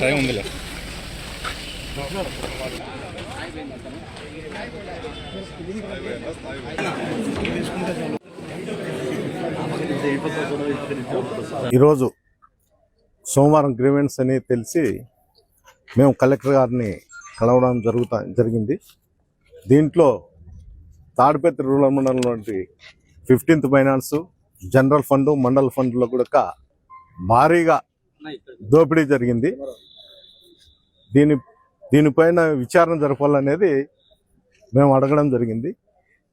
Time ఉందిలే ఈరోజు సోమవారం గ్రీవెన్స్ అని తెలిసి మేము కలెక్టర్ గారిని కలవడం జరుగుతా జరిగింది. దీంట్లో తాడిపత్రి రూరల్ మండలంలోని fifteenth finance general fund mandal ఫండ్లో కూడా భారీగా దోపిడీ జరిగింది. దీని దీనిపైన విచారణ జరపాలనేది మేము అడగడం జరిగింది.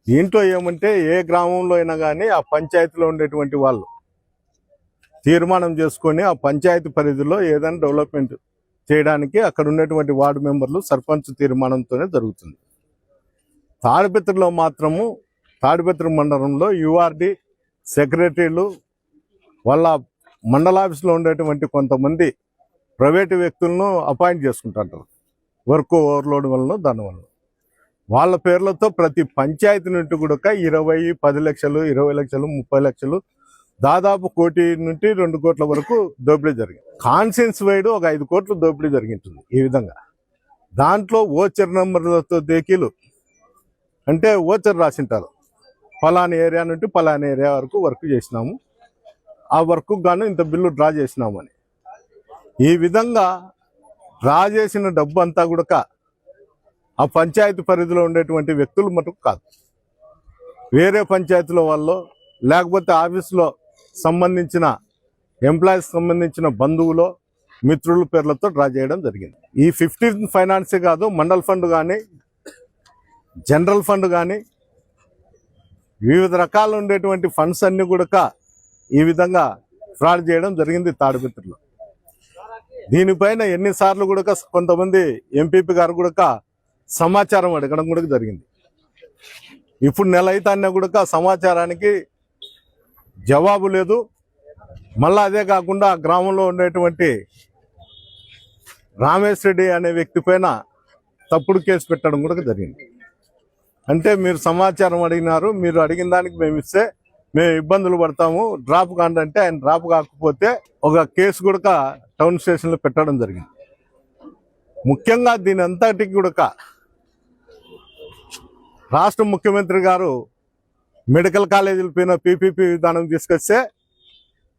దీంట్లో ఏమంటే ఏ గ్రామంలో అయినా కానీ ఆ పంచాయతీలో ఉండేటువంటి వాళ్ళు తీర్మానం చేసుకొని ఆ పంచాయతీ పరిధిలో ఏదైనా డెవలప్మెంట్ చేయడానికి అక్కడ ఉన్నటువంటి వార్డు మెంబర్లు సర్పంచ్ తీర్మానంతోనే జరుగుతుంది. తాడిపత్రిలో మాత్రము తాడిపత్రి మండలంలో యుఆర్డి సెక్రటరీలు వాళ్ళ మండలాఫీస్లో ఉండేటువంటి కొంతమంది ప్రైవేటు వ్యక్తులను అపాయింట్ చేసుకుంటుంటారు. వర్క్ ఓవర్లోడ్ వలన దానివల్ల వాళ్ళ పేర్లతో ప్రతి పంచాయతీ నుండి కూడా ఇరవై పది లక్షలు ఇరవై లక్షలు ముప్పై లక్షలు దాదాపు కోటి నుండి రెండు కోట్ల వరకు దోపిడీ జరిగింది. కాన్సెన్స్ వైడ్ ఒక ఐదు కోట్ల దోపిడీ జరిగింటుంది ఈ విధంగా. దాంట్లో ఓచర్ నెంబర్లతో దేకీలు అంటే ఓచర్ రాసింటారు. పలానా ఏరియా నుండి పలానా ఏరియా వరకు వర్క్ చేసినాము. ఆ వర్క్ గాను ఇంత బిల్లు డ్రా చేసినామని ఈ విధంగా డ్రా చేసిన డబ్బు అంతా కూడా ఆ పంచాయతీ పరిధిలో ఉండేటువంటి వ్యక్తులు మటుకు కాదు. వేరే పంచాయతీల వాళ్ళు లేకపోతే ఆఫీసులో సంబంధించిన ఎంప్లాయీస్ సంబంధించిన బంధువులు మిత్రుల పేర్లతో డ్రా చేయడం జరిగింది. ఈ ఫిఫ్టీన్త్ ఫైనాన్సే కాదు మండల్ ఫండ్ కానీ జనరల్ ఫండ్ కానీ వివిధ రకాలు ఉండేటువంటి ఫండ్స్ అన్ని కూడా ఈ విధంగా ఫ్రాడ్ చేయడం జరిగింది తాడిపత్రిలో దీనిపైన ఎన్నిసార్లు కూడా కొంతమంది ఎంపీపీ గారు కూడా సమాచారం అడగడం కూడా జరిగింది. ఇప్పుడు నెల అయితే అన్న కూడా సమాచారానికి జవాబు లేదు. మళ్ళా అదే కాకుండా గ్రామంలో ఉండేటువంటి రామేష్ రెడ్డి అనే వ్యక్తి పైన తప్పుడు కేసు పెట్టడం కూడా జరిగింది. అంటే మీరు సమాచారం అడిగినారు మీరు అడిగిన దానికి మేము ఇస్తే మేము ఇబ్బందులు పడతాము. డ్రాప్ కాండంటే ఆయన డ్రాప్ కాకపోతే ఒక కేసు కూడా టౌన్ స్టేషన్లో పెట్టడం జరిగింది. ముఖ్యంగా దీని అంతటికి కూడా రాష్ట్ర ముఖ్యమంత్రి గారు మెడికల్ కాలేజీల పైన పీపీపీ విధానం తీసుకొస్తే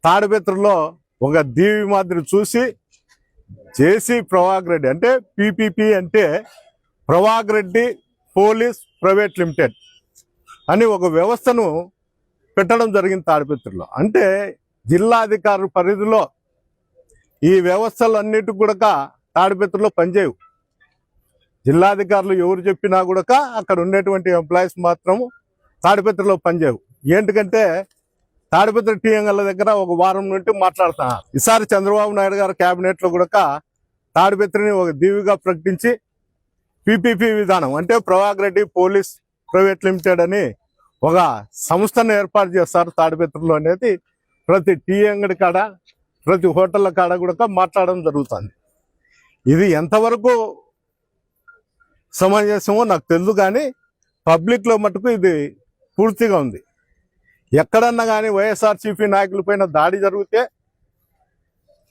తాడిపత్రిలో ఒక దీవి మాదిరి చూసి జేసీ ప్రవాగ్ రెడ్డి అంటే పీపీపీ అంటే Pravag Reddy police private limited అని ఒక వ్యవస్థను పెట్టడం జరిగింది తాడిపత్రిలో. అంటే జిల్లా అధికారుల పరిధిలో ఈ వ్యవస్థలన్నిటి కూడా తాడిపత్రిలో పనిచేయవు. జిల్లాధికారులు ఎవరు చెప్పినా కూడా అక్కడ ఉండేటువంటి ఎంప్లాయీస్ మాత్రం తాడిపత్రిలో పనిచేయవు. ఏంటికంటే తాడిపత్రి టీఎంఎల్ దగ్గర ఒక వారం నుండి మాట్లాడుతా. ఈసారి చంద్రబాబు నాయుడు గారు క్యాబినెట్లో కూడా తాడిపత్రిని ఒక దీవిగా ప్రకటించి పిపిపి విధానం అంటే Prabhakar Reddy police private limited అని ఒక సంస్థను ఏర్పాటు చేస్తారు తాడిపత్రిలో అనేది ప్రతి టీ అంగడి కాడ ప్రతి హోటళ్ళ కాడ కూడా మాట్లాడడం జరుగుతుంది. ఇది ఎంతవరకు సమంజసమో నాకు తెలుసు కానీ పబ్లిక్లో మటుకు ఇది పూర్తిగా ఉంది. ఎక్కడన్నా కానీ వైఎస్ఆర్సీపీ నాయకుల పైన దాడి జరిగితే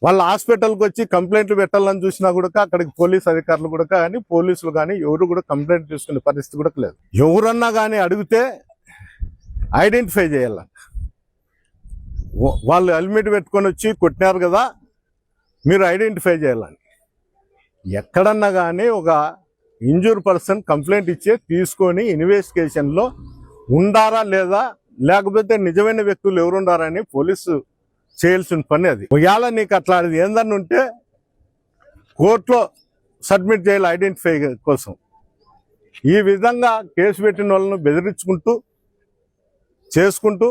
వాళ్ళ హాస్పిటల్కి వచ్చి కంప్లైంట్లు పెట్టాలని చూసినా కూడా అక్కడికి పోలీస్ అధికారులు కూడా కానీ పోలీసులు కానీ ఎవరు కూడా కంప్లైంట్ తీసుకునే పరిస్థితి కూడా లేదు. ఎవరన్నా కానీ అడిగితే ఐడెంటిఫై చేయాల. వాళ్ళు హెల్మెట్ పెట్టుకొని వచ్చి కొట్టినారు కదా మీరు ఐడెంటిఫై చేయాలని. ఎక్కడన్నా కానీ ఒక ఇంజూర్ పర్సన్ కంప్లైంట్ ఇచ్చే తీసుకొని ఇన్వెస్టిగేషన్లో ఉండారా లేదా? లేకపోతే నిజమైన వ్యక్తులు ఎవరున్నారని పోలీసు చేయాల్సిన పని అది. ఒకవేళ నీకు అట్లాంటిది ఏందన్నా ఉంటే కోర్టులో సబ్మిట్ చేయాలి ఐడెంటిఫై కోసం. ఈ విధంగా కేసు పెట్టిన వాళ్ళను బెదిరించుకుంటూ చేసుకుంటూ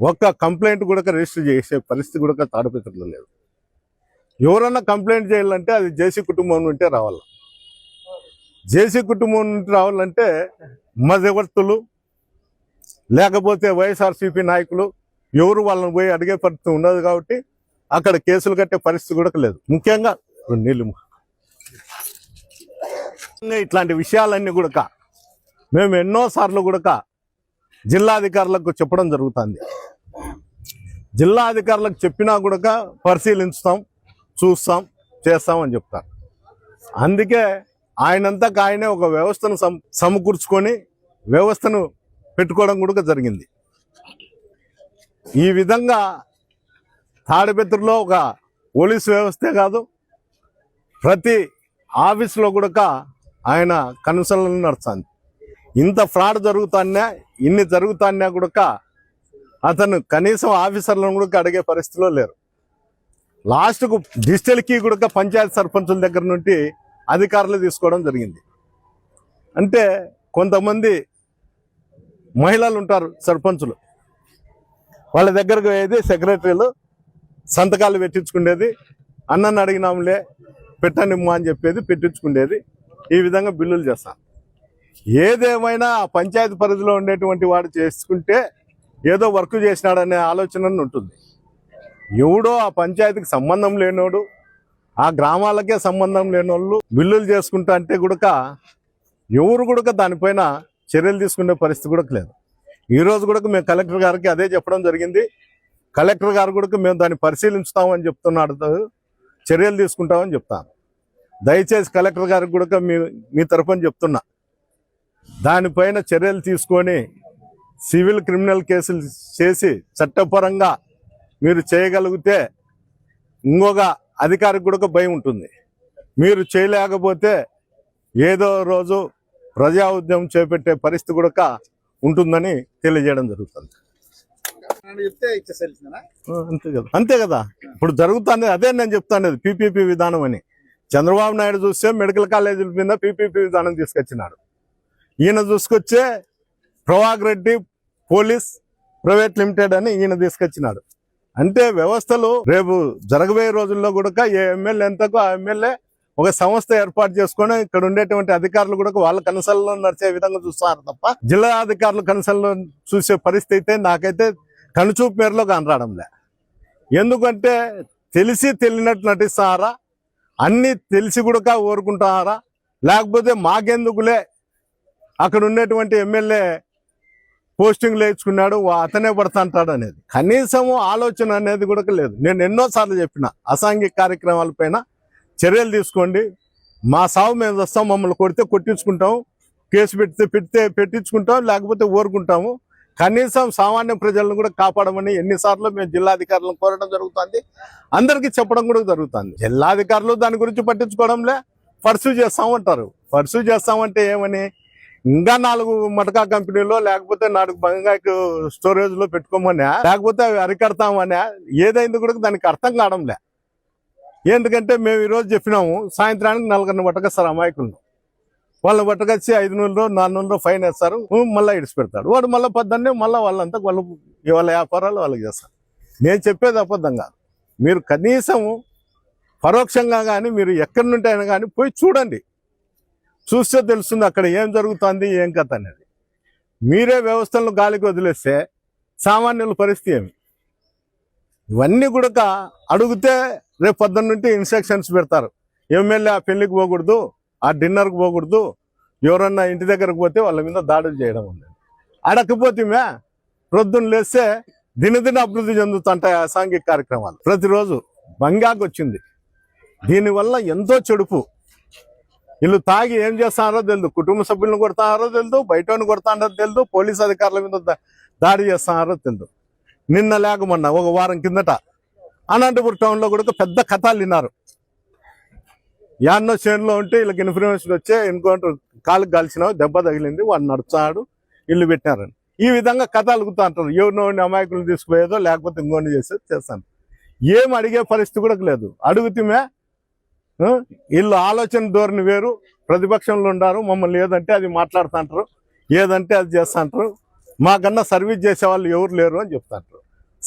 ఒక్క కంప్లైంట్ కూడా రిజిస్టర్ చేసే పరిస్థితి కూడా తాడిపత్రిలో లేదు. ఎవరన్నా కంప్లైంట్ చేయాలంటే అది జేసీ కుటుంబం నుంటే రావాలి. జేసీ కుటుంబం నుండి రావాలంటే మధ్యవర్తులు లేకపోతే వైఎస్ఆర్సీపీ నాయకులు ఎవరు వాళ్ళని పోయి అడిగే పరిస్థితి ఉండదు కాబట్టి అక్కడ కేసులు కట్టే పరిస్థితి కూడా లేదు. ముఖ్యంగా నీళ్ళు ఇంకా ఇట్లాంటి విషయాలన్నీ కూడా మేము ఎన్నోసార్లు కూడా జిల్లాధికారులకు చెప్పడం జరుగుతుంది. జిల్లా అధికారులకు చెప్పినా కూడా పరిశీలించుతాం చూస్తాం చేస్తాం అని చెప్తారు. అందుకే ఆయనంతకు ఆయనే ఒక వ్యవస్థను సమ సమకూర్చుకొని వ్యవస్థను పెట్టుకోవడం కూడా జరిగింది. ఈ విధంగా తాడిపత్రిలో ఒక పోలీస్ వ్యవస్థే కాదు ప్రతి ఆఫీస్లో కూడా ఆయన కన్సల్ని నడుస్తుంది. ఇంత ఫ్రాడ్ జరుగుతాన్నా ఇన్ని జరుగుతానే కూడా అతను కనీసం ఆఫీసర్లను కూడా అడిగే పరిస్థితిలో లేరు. లాస్ట్కు డిజిటల్కి కూడా పంచాయతీ సర్పంచుల దగ్గర నుండి అధికారులు తీసుకోవడం జరిగింది. అంటే కొంతమంది మహిళలు ఉంటారు సర్పంచులు. వాళ్ళ దగ్గరకు పోయేది సెక్రటరీలు సంతకాలు పెట్టించుకునేది అన్నని అడిగినాంలే పెట్టండి అని చెప్పేది పెట్టించుకునేది ఈ విధంగా బిల్లులు చేస్తాం. ఏదేమైనా ఆ పంచాయతీ పరిధిలో ఉండేటువంటి వాడు చేసుకుంటే ఏదో వర్క్ చేసినాడనే ఆలోచన ఉంటుంది. ఎవడో ఆ పంచాయతీకి సంబంధం లేనోడు ఆ గ్రామాలకే సంబంధం లేని వాళ్ళు బిల్లులు చేసుకుంటా అంటే కూడా ఎవరు కూడా దానిపైన చర్యలు తీసుకునే పరిస్థితి కూడా లేదు. ఈరోజు కూడా మేము కలెక్టర్ గారికి అదే చెప్పడం జరిగింది. కలెక్టర్ గారు కూడా మేము దాన్ని పరిశీలించుతామని చెప్తున్నాడు. చర్యలు తీసుకుంటామని చెప్తాను. దయచేసి కలెక్టర్ గారికి కూడా మీ మీ తరఫున చెప్తున్నా. దానిపైన చర్యలు తీసుకొని సివిల్ క్రిమినల్ కేసులు చేసి చట్టపరంగా మీరు చేయగలిగితే ఇంకొక అధికారికి కూడా భయం ఉంటుంది. మీరు చేయలేకపోతే ఏదో రోజు ప్రజా ఉద్యమం చేపట్టే పరిస్థితి కూడా ఉంటుందని తెలియజేయడం జరుగుతుంది. అంతే కదా. అంతే కదా. ఇప్పుడు జరుగుతుంది అదే నేను చెప్తాను పీపీపీ విధానం అని. చంద్రబాబు నాయుడు చూస్తే మెడికల్ కాలేజీల మీద పీపీపీ విధానం తీసుకొచ్చినాడు. ఈయన చూసుకొచ్చే Pravag Reddy police private limited అని ఈయన తీసుకొచ్చినాడు. అంటే వ్యవస్థలు రేపు జరగబోయే రోజుల్లో కూడా ఏ ఎమ్మెల్యే ఎంతకు ఆ ఎమ్మెల్యే ఒక సంస్థ ఏర్పాటు చేసుకొని ఇక్కడ ఉండేటువంటి అధికారులు కూడా వాళ్ళ కనసల్లో నడిచే విధంగా చూస్తున్నారు తప్ప జిల్లా అధికారులు కనసల్లో చూసే పరిస్థితి అయితే నాకైతే కనుచూపు మేరలో కనరాడంలే ఎందుకంటే తెలిసి తెలియనట్టు నటిస్తారా? అన్ని తెలిసి కూడా ఊరుకుంటారా లేకపోతే మాకెందుకులే? అక్కడ ఉండేటువంటి ఎమ్మెల్యే పోస్టింగ్ లేచుకున్నాడు వా- అతనే పడుతుంటాడు అనేది. కనీసము ఆలోచన అనేది కూడా లేదు. నేను ఎన్నోసార్లు చెప్పిన అసాంఘిక కార్యక్రమాల పైన చర్యలు తీసుకోండి. మా సాగు మేము వస్తాం మమ్మల్ని కొడితే కొట్టించుకుంటాం. కేసు పెడితే పెడితే పెట్టించుకుంటాం లేకపోతే ఊరుకుంటాము. కనీసం సామాన్య ప్రజలను కూడా కాపాడమని ఎన్నిసార్లు మేము జిల్లాధికారులను కోరడం జరుగుతుంది. అందరికీ చెప్పడం కూడా జరుగుతుంది. జిల్లాధికారులు దాని గురించి పట్టించుకోవడంలే పర్సూ చేస్తామంటారు. పర్సూ చేస్తామంటే ఏమని? ఇంకా నాలుగు మటకా కంపెనీలో లేకపోతే నాలుగు బంగాకు స్టోరేజ్లో పెట్టుకోమనే లేకపోతే అవి అరికడతామనే ఏదైంది కూడా దానికి అర్థం కావడంలే. ఎందుకంటే మేము ఈరోజు చెప్పినాము సాయంత్రానికి నలుగురిని పట్టకొస్తారు అమాయకులను వాళ్ళని పట్టుకొచ్చి ఐదు నెలలు నాలుగు నెలలు ఫైన్ వేస్తారు మళ్ళీ ఇడిచి పెడతాడు వాడు మళ్ళీ పొద్దున్నే మళ్ళీ వాళ్ళంతా వాళ్ళు వాళ్ళ వ్యాపారాలు వాళ్ళకి చేస్తారు. నేను చెప్పేది అబద్ధం కాదు మీరు కనీసం పరోక్షంగా కానీ మీరు ఎక్కడి నుండి అయినా కానీ పోయి చూడండి. చూస్తే తెలుస్తుంది అక్కడ ఏం జరుగుతుంది ఏం కథ అనేది. మీరే వ్యవస్థలను గాలికి వదిలేస్తే సామాన్యుల పరిస్థితి ఏమి? ఇవన్నీ కూడా అడిగితే రేపు పొద్దున్న నుండి ఇన్స్ట్రక్షన్స్ పెడతారు. ఎమ్మెల్యే ఆ పెళ్ళికి పోకూడదు ఆ డిన్నర్కి పోకూడదు ఎవరన్నా ఇంటి దగ్గరకు పోతే వాళ్ళ మీద దాడులు చేయడం ఉంది అడకపోతేమే ప్రొద్దున లేస్తే దినదిన అభివృద్ధి చెందుతుంటాయి అసాంఘిక కార్యక్రమాలు. ప్రతిరోజు బంగాకు వచ్చింది. దీనివల్ల ఎంతో చెడుపు. వీళ్ళు తాగి ఏం చేస్తారో తెలియదు కుటుంబ సభ్యులను కొడతారో తెలియదు బయట కొడతారో తెలియదు పోలీస్ అధికారుల మీద దాడి చేస్తున్నారో తెలియదు నిన్న లేకమన్నా ఒక వారం కిందట అనంతపూర్ టౌన్లో కూడా పెద్ద కథాలు విన్నారు. యాన్నో చేనులో ఉంటే వీళ్ళకి ఇన్ఫర్మేషన్ వచ్చే ఎన్కౌంటర్ కాలుకు కలిసిన దెబ్బ తగిలింది వాడు నడుచాడు ఇల్లు పెట్టినారని. ఈ విధంగా కథ అలుగుతూ అంటారు. ఎవరినో అమాయకులు తీసుకుపోయేదో లేకపోతే ఇంకోటి చేసేది చేస్తాను. ఏం అడిగే పరిస్థితి కూడా లేదు. అడుగుతమే వీళ్ళు ఆలోచన ధోరణి వేరు ప్రతిపక్షంలో ఉండారు మమ్మల్ని ఏదంటే అది మాట్లాడుతుంటారు ఏదంటే అది చేస్తుంటారు మాకన్నా సర్వీస్ చేసే వాళ్ళు ఎవరు లేరు అని చెప్తాంటారు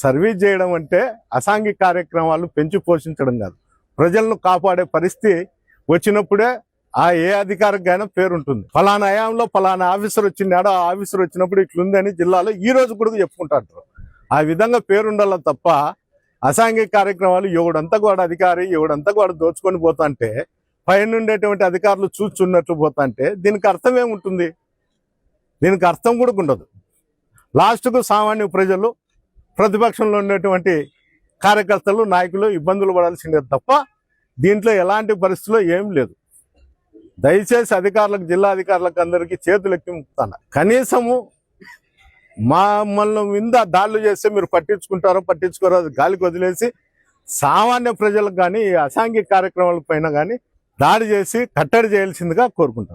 సర్వీస్ చేయడం అంటే అసాంఘిక కార్యక్రమాలు పెంచి పోషించడం కాదు. ప్రజలను కాపాడే పరిస్థితి వచ్చినప్పుడే ఆ ఏ అధికారికైనా పేరుంటుంది. ఫలానా హయాంలో ఫలానా ఆఫీసర్ వచ్చినాడు ఆ ఆఫీసర్ వచ్చినప్పుడు ఇట్లుందని జిల్లాలో ఈ రోజు కూడా చెప్పుకుంటారు. ఆ విధంగా పేరుండాలి తప్ప అసాంఘిక కార్యక్రమాలు ఎవడంతా కూడా అధికారి ఎవడంతా కూడా దోచుకొని పోతాంటే పైన ఉండేటువంటి అధికారులు చూచున్నట్లు పోతాంటే దీనికి అర్థం ఏముంటుంది? దీనికి అర్థం కూడా ఉండదు. లాస్ట్కు సామాన్య ప్రజలు ప్రతిపక్షంలో ఉండేటువంటి కార్యకర్తలు నాయకులు ఇబ్బందులు పడాల్సిందే తప్ప దీంట్లో ఎలాంటి పరిస్థితుల్లో ఏం లేదు. దయచేసి అధికారులకు జిల్లా అధికారులకు అందరికీ చేతులు ఎక్కి ముక్తాను కనీసము మమ్మల్ని మీద దాడులు చేస్తే మీరు పట్టించుకుంటారో పట్టించుకోరో అది గాలికి వదిలేసి సామాన్య ప్రజలకు కానీ అసాంఘిక కార్యక్రమాల పైన కానీ దాడి చేసి కట్టడి చేయాల్సిందిగా కోరుకుంటాను